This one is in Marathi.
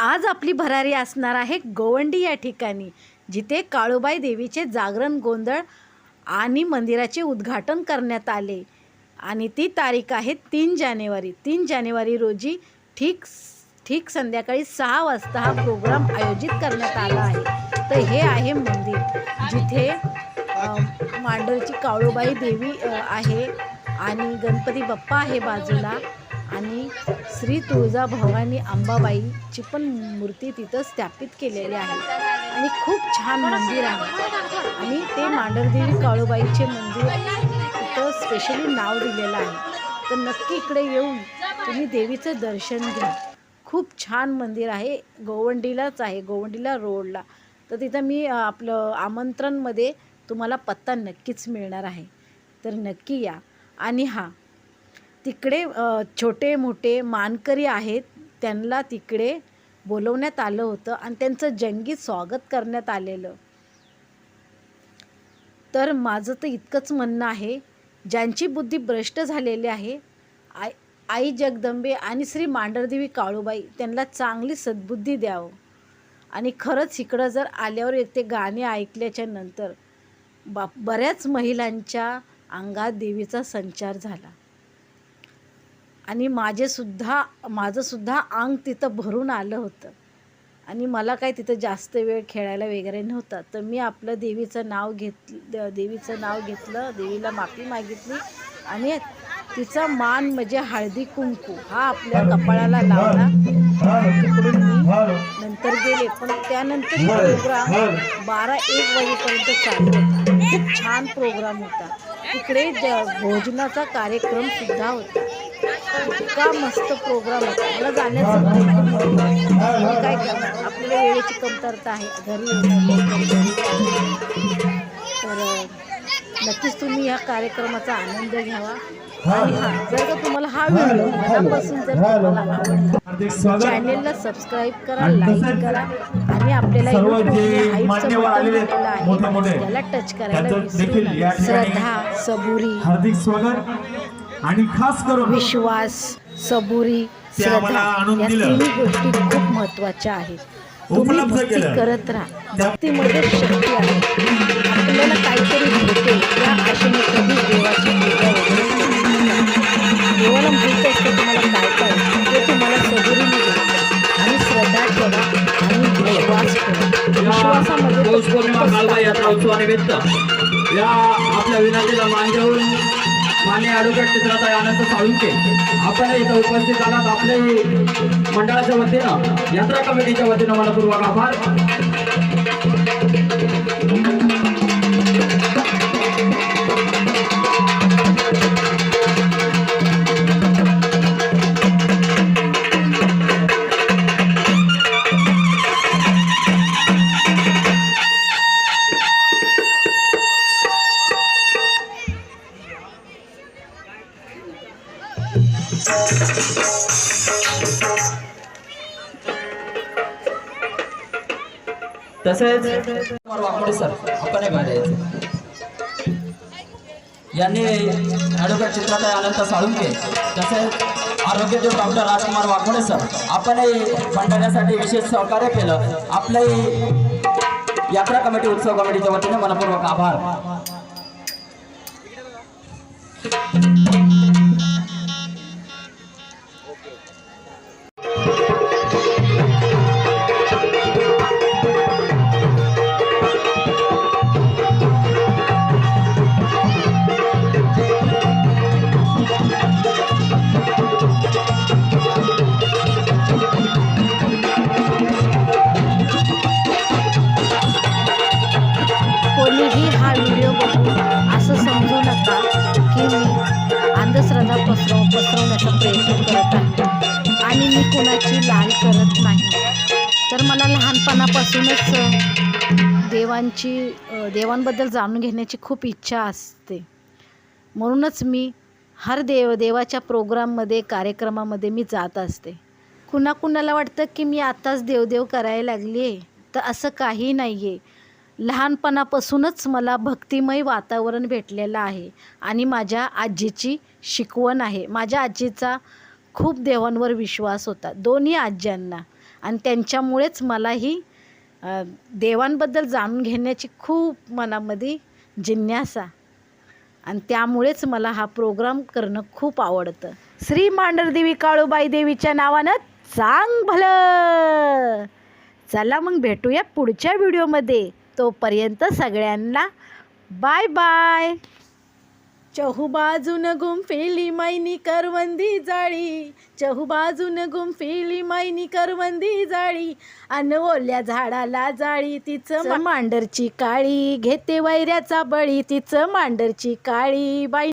आज आपली भरारी असणार आहे गोवंडी या ठिकाणी जिथे काळूबाई देवीचे जागरण गोंधळ आणि मंदिराचे उद्घाटन करण्यात आले. आणि ती तारीख आहे तीन जानेवारी. तीन जानेवारी रोजी ठीक ठीक संध्याकाळी सहा वाजता हा प्रोग्राम आयोजित करण्यात आला आहे. तर हे आहे मंदिर जिथे अ, मांडरची काळूबाई देवी आहे आणि गणपती बाप्पा आहे बाजूला. आणि श्री तुळजा भवानी अंबाबाईची पण मूर्ती तिथं स्थापित केलेली आहे. आणि खूप छान मंदिर आहे. आणि ते मांडरदेवी काळूबाईचे मंदिर तिथं स्पेशली नाव दिलेलं आहे. तर नक्की इकडे येऊन तुम्ही देवीचं दर्शन घ्या. खूप छान मंदिर आहे. गोवंडीलाच आहे. गोवंडीला रोडला. तर तिथं मी आपलं आमंत्रणमध्ये तुम्हाला पत्ता नक्कीच मिळणार आहे. तर नक्की या. आणि हां तिकडे छोटे मोठे मानकरी आहेत त्यांना तिकडे बोलवण्यात आलं होतं आणि त्यांचं जंगी स्वागत करण्यात आलेलं. तर माझं तर इतकंच म्हणणं आहे ज्यांची बुद्धी भ्रष्ट झालेली आहे आई आई जगदंबे आणि श्री मांडरदेवी काळूबाई त्यांना चांगली सद्बुद्धी द्यावं. आणि खरंच इकडं जर आल्यावर ते गाणे ऐकल्याच्या नंतर बा बऱ्याच महिलांच्या अंगात देवीचा संचार झाला. आणि माझेसुद्धा माझंसुद्धा अंग तिथं भरून आलं होतं. आणि मला काय तिथं जास्त वेळ खेळायला वगैरे नव्हता. तर मी आपलं देवीचं नाव घेतलं देवीचं नाव घेतलं देवीला माफी मागितली आणि तिचा मान म्हणजे हळदी कुंकू हा आपल्या कपाळाला लावला. तिकडून मी नंतर गेले पण त्यानंतर प्रोग्राम बारा एक वाजेपर्यंत चालू होता. खूप छान प्रोग्राम होता. तिकडे ज भोजनाचा कार्यक्रम सुद्धा होता. इतका मस्त प्रोग्राम होता. मला जाण्याचं काय करणार आपल्याला वेळेची कमतरता आहे. घरी. तर नक्कीच तुम्ही या कार्यक्रमाचा आनंद घ्यावा. आणि हा जर का तुम्हाला हा व्हिडिओ मनापासून जर तुम्हाला आवडला चॅनेलला सबस्क्राईब करा लाईक करा. आणि आपल्याला आहे. त्याला टच करायला श्रद्धा सबुरी. हार्दिक स्वागत. आणि खास करून विश्वास सबुरी श्रद्धा या. तिन्ही गोष्टी खूप महत्त्वाच्या आहेत. तुम्ही भक्ती. करत राहा. भक्तीमध्ये शक्ती आहे. आपल्याला काहीतरी या आशेने कधी देवाची पूजा वगैरे. देवाला माहीत असतं तुम्हाला काय काय ते तुम्हाला सबुरीने आणि श्रद्धा ठेवा आणि विश्वास ठेवा. विश्वासामध्ये या आपल्या विनंतीला मान देऊन मान्य ॲडव्होकेट चित्रताई आनंद साळुंके. आपण इथं उपस्थित झालात आपले मंडळाच्या वतीनं यात्रा कमिटीच्या वतीनं मनपूर्वक आभार. तसेच वाकोडे सर आपण यांनी ॲडव्होकेट चित्राताई अनंत साळुंके तसेच आरोग्यदेव डॉक्टर राजकुमार वाघोडे सर आपणही भंडाऱ्यासाठी विशेष सहकार्य केलं. आपलंही यात्रा कमिटी उत्सव कमिटीच्या वतीने मनपूर्वक आभार. श्रद्धा पसरव पसरवण्याचा प्रयत्न करत आहे. आणि मी कोणाची लाल करत नाही. तर मला लहानपणापासूनच देवांची देवांबद्दल जाणून घेण्याची खूप इच्छा असते. म्हणूनच मी हर देव देवाच्या प्रोग्राममध्ये कार्यक्रमामध्ये मी जात असते. कुणाकुणाला वाटतं की मी आत्ताच देवदेव करायला लागली आहे तर असं काही नाही आहे लहानपणापासूनच मला भक्तिमय वातावरण भेटलेलं आहे आणि माझ्या आजीची शिकवण आहे. माझ्या आजीचा खूप देवांवर विश्वास होता. दोन्ही आज्यांना आणि त्यांच्यामुळेच मला ही देवांबद्दल जाणून घेण्याची खूप मनामध्ये जिज्ञासा आणि त्यामुळेच मला हा प्रोग्राम करणं खूप आवडतं. श्री मांडरदेवी काळूबाई देवीच्या नावानं चांग भलं चला मग भेटूया पुढच्या व्हिडिओमध्ये. तोपर्यंत सगळ्यांना बाय बाय. चहूबाजून गुंफेली मैनी करवंदी जाळी. चहूबाजून गुंफेली मैनी करवंदी जाळी. अन ओल्या झाडाला जाळी तिचं मांडरची काळी. घेते वैऱ्याचा बळी तिचं मांडरची काळी. बाई